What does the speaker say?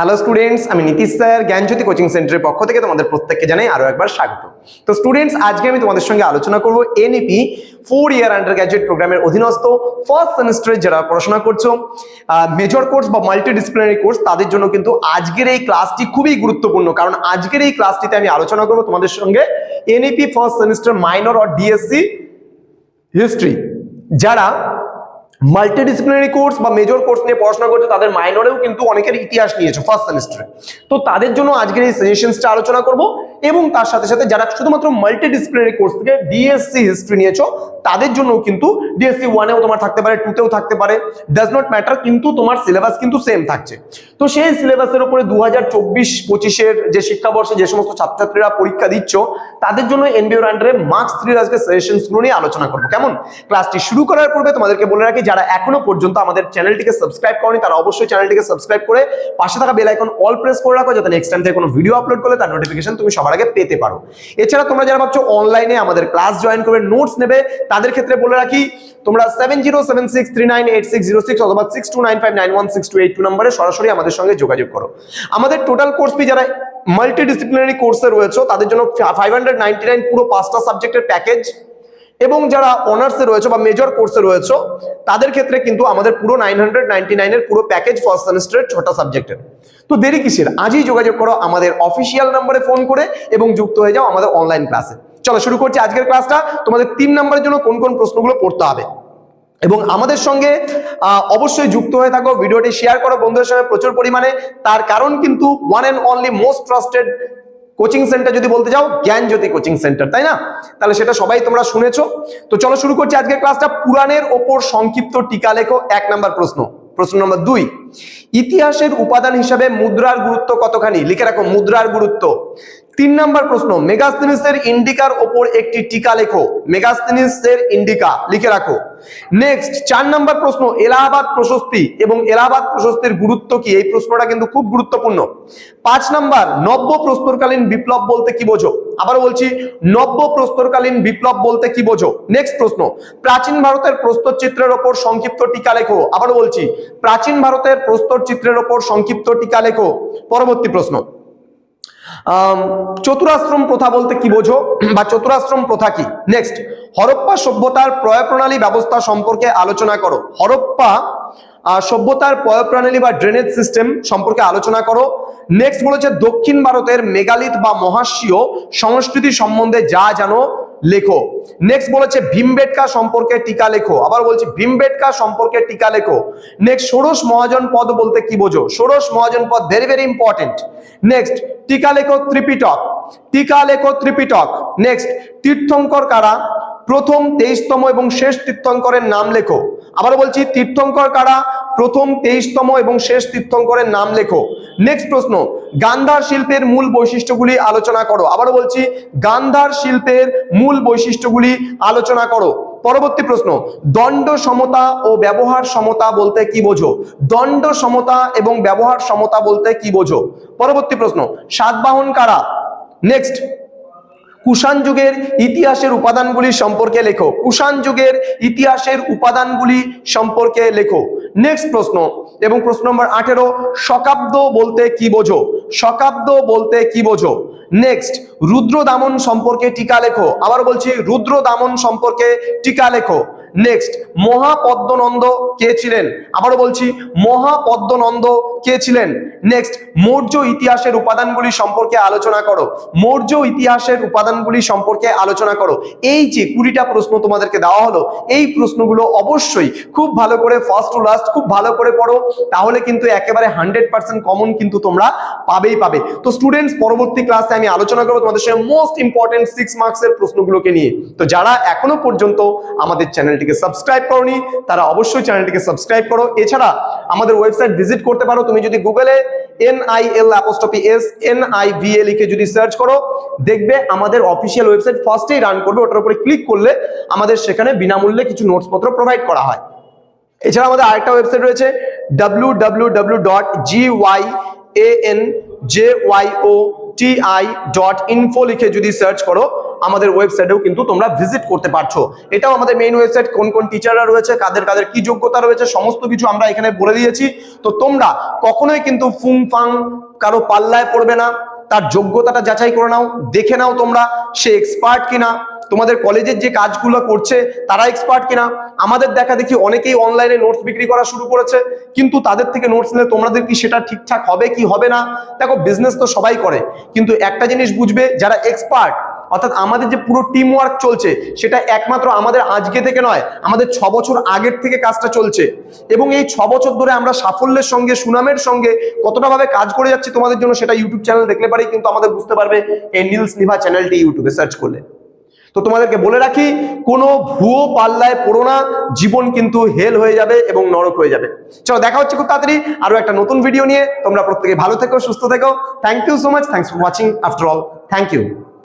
Hello students আমি Nitish sir, জ্ঞানজ্যোতি coaching সেন্টারের পক্ষ থেকে তোমাদের প্রত্যেককে জানাই আরও একবার স্বাগত। তো স্টুডেন্টস আজকে আমি তোমাদের সঙ্গে আলোচনা করব NEP four year undergraduate প্রোগ্রামের অধীনস্থ ফার্স্ট সেমিস্টারে যারা পড়াশোনা করছ মেজর কোর্স বা মাল্টি ডিসিপ্লিনারি কোর্স তাদের জন্য কিন্তু আজকের এই ক্লাসটি খুবই গুরুত্বপূর্ণ। কারণ আজকের এই ক্লাসটিতে আমি আলোচনা করব তোমাদের সঙ্গে NEP first semester minor or DSC history যারা মাল্টিডিসিপ্লিনারি কোর্স বা মেজর কোর্স নিয়ে পড়াশোনা করছ, তাদের মাইনরেও কিন্তু অনেকের ইতিহাস নিয়েছো ফার্স্ট সেমিস্টারে তো তাদের জন্য আজকের এই সাজেশনসটা আলোচনা করব। এবং তার সাথে সাথে যারা শুধুমাত্র মাল্টিডিসিপ্লিনারি কোর্স থেকে ডিএসসি হিস্ট্রি নিয়েছো, তাদের জন্য কিন্তু ডিএসসি ওয়ানেও তোমার থাকতে পারে টুতেও থাকতে পারে। ডাজ নট ম্যাটার কিন্তু তোমার সিলেবাস কিন্তু সেম থাকছে। তো সেই সিলেবাসের উপরে দু হাজার চব্বিশ পঁচিশের যে শিক্ষাবর্ষে যে সমস্ত ছাত্রছাত্রীরা পরীক্ষা দিচ্ছ, তাদের জন্য এনবিওর আন্ডারে মার্কস থ্রির আজকে সাজেশনসগুলো নিয়ে আলোচনা করব। কেমন? ক্লাসটি শুরু করার পূর্বে তোমাদেরকে বলে রাখি, যারা এখনও পর্যন্ত আমাদের চ্যানেলটিকে সাবস্ক্রাইব করনি, তারা অবশ্যই চ্যানেলটিকে সাবস্ক্রাইব করে পাশে থাকা বেল আইকন অল প্রেস করে রাখো, যাতে নেক্সট টাইম থেকে কোনো ভিডিও আপলোড করলে তার নোটিফিকেশন তুমি সবার আগে পেতে পারো। এছাড়া তোমরা যারা ভাবছ অনলাইনে আমাদের ক্লাস জয়েন করবে নোটস নেবে, তাদের ক্ষেত্রে বলে রাখি, তোমরা seven zero seven six three nine eight six zero six অথবা six two nine five nine one six two eight two নম্বরে সরাসরি আমাদের সঙ্গে যোগাযোগ করো। আমাদের টোটাল কোর্স ফি যারা মাল্টিডিসিপ্লিনারি কোর্সে রয়েছে, তাদের জন্য ফাইভ হান্ড্রেড নাইনটি নাইন পুরো পাঁচটা সাবজেক্টের প্যাকেজ এবং যারা অনার্সে রয়েছে বা মেজর কোর্সে রয়েছে, তাদের ক্ষেত্রে কিন্তু আমাদের পুরো নাইন হান্ড্রেড নাইনের পুরো প্যাকেজ ফার্স্ট সেমিস্টারের ছটা সাবজেক্টের তো দেরি কিসের? আজই যোগাযোগ করো আমাদের অফিসিয়াল নম্বরে ফোন করে এবং যুক্ত হয়ে যাও আমাদের অনলাইন ক্লাসে চলো শুরু করছি আজকের ক্লাসটা তোমাদের তিন নম্বরের জন্য কোন কোন প্রশ্নগুলো পড়তে হবে। এবং আমাদের সঙ্গে অবশ্যই যুক্ত হয়ে থাকো, ভিডিওটি শেয়ার করো বন্ধুদের সঙ্গে প্রচুর পরিমাণে। তার কারণ কিন্তু one and only most trusted coaching centre যদি বলতে যাও জ্ঞান জ্যোতি কোচিং সেন্টার, তাই না? তাহলে সেটা সবাই তোমরা শুনেছো। তো চলো শুরু করছি আজকের ক্লাসটা। পুরাণের ওপর সংক্ষিপ্ত টিকা লেখো, এক নাম্বার প্রশ্ন। প্রশ্ন নম্বর দুই। ইতিহাসের উপাদান হিসাবে মুদ্রার গুরুত্ব কতখানি? লিখে রাখো, মুদ্রার গুরুত্ব। তিন নাম্বার প্রশ্ন, মেগাস্তিনিসের ইন্ডিকার ওপর একটি টিকা লেখো, মেগাস্তিনিসের ইন্ডিকা, লিখে রাখো। নেক্সট চার নাম্বার প্রশ্ন, এলাহাবাদ প্রশস্তি এবং এলাহাবাদ প্রশস্তির গুরুত্ব কি? এই প্রশ্নটা কিন্তু খুব গুরুত্বপূর্ণ। পাঁচ নাম্বার, নব্য প্রস্তরকালীন বিপ্লব বলতে কি বোঝো? আবার বলছি, নব্য প্রস্তরকালীন বিপ্লব বলতে কি বোঝো? নেক্সট প্রশ্ন, প্রাচীন ভারতের প্রস্তর চিত্রের ওপর সংক্ষিপ্ত টিকা লেখো। আবার বলছি, প্রাচীন ভারতের প্রস্তর চিত্রের ওপর সংক্ষিপ্ত টিকা লেখো। পরবর্তী প্রশ্ন চতুরাশ্রম প্রথা বলতে কি বোঝো? বা চতুরাশ্রম প্রথা কি? নেক্সট হরপ্পা সভ্যতার প্রয় প্রণালী ব্যবস্থা সম্পর্কে আলোচনা করো। হরপ্পা সভ্যতার প্রয় প্রণালী বা ড্রেনেজ সিস্টেম সম্পর্কে আলোচনা করো। নেক্সট বলেছে দক্ষিণ ভারতের মেগালিথ বা মহাশীয় সংস্কৃতি সম্বন্ধে যা জানো। লেখো। নেক্সট বলেছে, ভীমবেটকা সম্পর্কে টিকা লেখো। আবার বলছি, ভীমবেটকা সম্পর্কে টিকা লেখো। নেক্সট ষোড়শ মহাজন পদ বলতে কি বোঝো? ষোড়শ মহাজন পদ ভেরি ভেরি ইম্পর্টেন্ট নেক্সট টিকা লেখো ত্রিপিটক। টিকা লেখো ত্রিপিটক। নেক্সট তীর্থঙ্কর কারা? প্রথম, তেইশতম এবং শেষ তীর্থঙ্করের নাম লেখো। আবার বলছি, তীর্থঙ্কর কারা? প্রথম, তেইশতম এবং শেষ তীর্থঙ্করের নাম লেখো। নেক্সট প্রশ্ন গান্ধার শিল্পের মূল বৈশিষ্ট্যগুলি আলোচনা করো। আবারও বলছি, গান্ধার শিল্পের মূল বৈশিষ্ট্যগুলি আলোচনা করো। পরবর্তী প্রশ্ন, দণ্ড সমতা ও ব্যবহার সমতা বলতে কি বোঝো? দণ্ড সমতা এবং ব্যবহার সমতা বলতে কি বোঝো? পরবর্তী প্রশ্ন সাতবাহন কারা? নেক্সট কুষাণ যুগের ইতিহাসের উপাদানগুলি সম্পর্কে লেখো। কুষাণ যুগের ইতিহাসের উপাদানগুলি সম্পর্কে লেখো। নেক্সট প্রশ্ন, এবং প্রশ্ন নম্বর আঠেরো, শকাব্দ বলতে কি বোঝো? শকাব্দ বলতে কি বোঝো? নেক্সট রুদ্র দামন সম্পর্কে টিকা লেখো। আবার বলছি রুদ্র দামন সম্পর্কে টিকা লেখো। নেক্সট মহাপদ্মনন্দ কে ছিলেন? আবারও বলছি, মহাপদ্মনন্দ কে ছিলেন? নেক্সট মৌর্য ইতিহাসের উপাদানগুলি সম্পর্কে আলোচনা করো। মৌর্য ইতিহাসের উপাদানগুলি সম্পর্কে আলোচনা করো। এই যে কুড়িটা প্রশ্ন তোমাদেরকে দেওয়া হলো, এই প্রশ্নগুলো অবশ্যই খুব ভালো করে ফার্স্ট টু লাস্ট খুব ভালো করে পড়ো। তাহলে কিন্তু একেবারে হান্ড্রেড পার্সেন্ট কমন কিন্তু তোমরা পাবেই পাবে। তো স্টুডেন্টস পরবর্তী ক্লাসে আমি আলোচনা করব তোমাদের সঙ্গে মোস্ট ইম্পর্টেন্ট সিক্স মার্কসের প্রশ্নগুলোকে নিয়ে। তো যারা এখনও পর্যন্ত আমাদের চ্যানেলটিকে সাবস্ক্রাইব করনি, তারা অবশ্যই চ্যানেলটিকে সাবস্ক্রাইব করো। এছাড়া আমাদের ওয়েবসাইট ভিজিট করতে পারো, তুমি যদি গুগলে N I L apostrophe S N I V A লিখে যদি সার্চ করো, দেখবে আমাদের অফিসিয়াল ওয়েবসাইট ফার্স্টেই রান করবে, ওটার উপরে ক্লিক করলে আমাদের সেখানে বিনামূল্যে কিছু নোটস পত্র প্রোভাইড করা হয়। এছাড়া আমাদের আরেকটা ওয়েবসাইট রয়েছে W W W dot G Y A N J Y O T I dot info লিখে যদি সার্চ করো আমাদের ওয়েবসাইটেও কিন্তু তোমরা ভিজিট করতে পারছ। এটাও আমাদের মেইন ওয়েবসাইট কোন কোন টিচাররা রয়েছে, কাদের কাদের কি যোগ্যতা রয়েছে, সমস্ত কিছু আমরা এখানে বলে দিয়েছি। তো তোমরা কখনোই কিন্তু ফুং ফাং কারও পাল্লায় পড়বে না। তার যোগ্যতাটা যাচাই করে নাও, দেখে নাও তোমরা সে এক্সপার্ট কিনা। তোমাদের কলেজের যে কাজগুলো করছে, তারা এক্সপার্ট কিনা। আমাদের দেখা দেখি অনেকেই অনলাইনে নোটস বিক্রি করা শুরু করেছে, কিন্তু তাদের থেকে নোটস নিলে তোমাদের কি সেটা ঠিকঠাক হবে, কি হবে না? দেখো বিজনেস তো সবাই করে, কিন্তু একটা জিনিস বুঝবে, যারা এক্সপার্ট অর্থাৎ আমাদের যে পুরো টিম ওয়ার্ক চলছে, সেটা একমাত্র আমাদের আজকে থেকে নয়, আমাদের ছ বছর আগের থেকে কাজটা চলছে। এবং এই ছ বছর ধরে আমরা সাফল্যের সঙ্গে, সুনামের সঙ্গে কতটা ভাবে কাজ করে যাচ্ছি তোমাদের জন্য সেটা ইউটিউব চ্যানেল দেখলে পারেই, কিন্তু আমাদের বুঝতে পারবে এই নীলস নিভা চ্যানেলটি ইউটিউবে সার্চ করলে। তো তোমাদেরকে বলে রাখি, কোনো ভুয়ো পাল্লায় পড়ো না, জীবন কিন্তু হেল হয়ে যাবে এবং নরক হয়ে যাবে। চলো দেখা হচ্ছে খুব তাড়াতাড়ি আরও একটা নতুন ভিডিও নিয়ে। তোমরা প্রত্যেকে ভালো থেকো, সুস্থ থেকো। Thank you so much thanks for watching after all thank you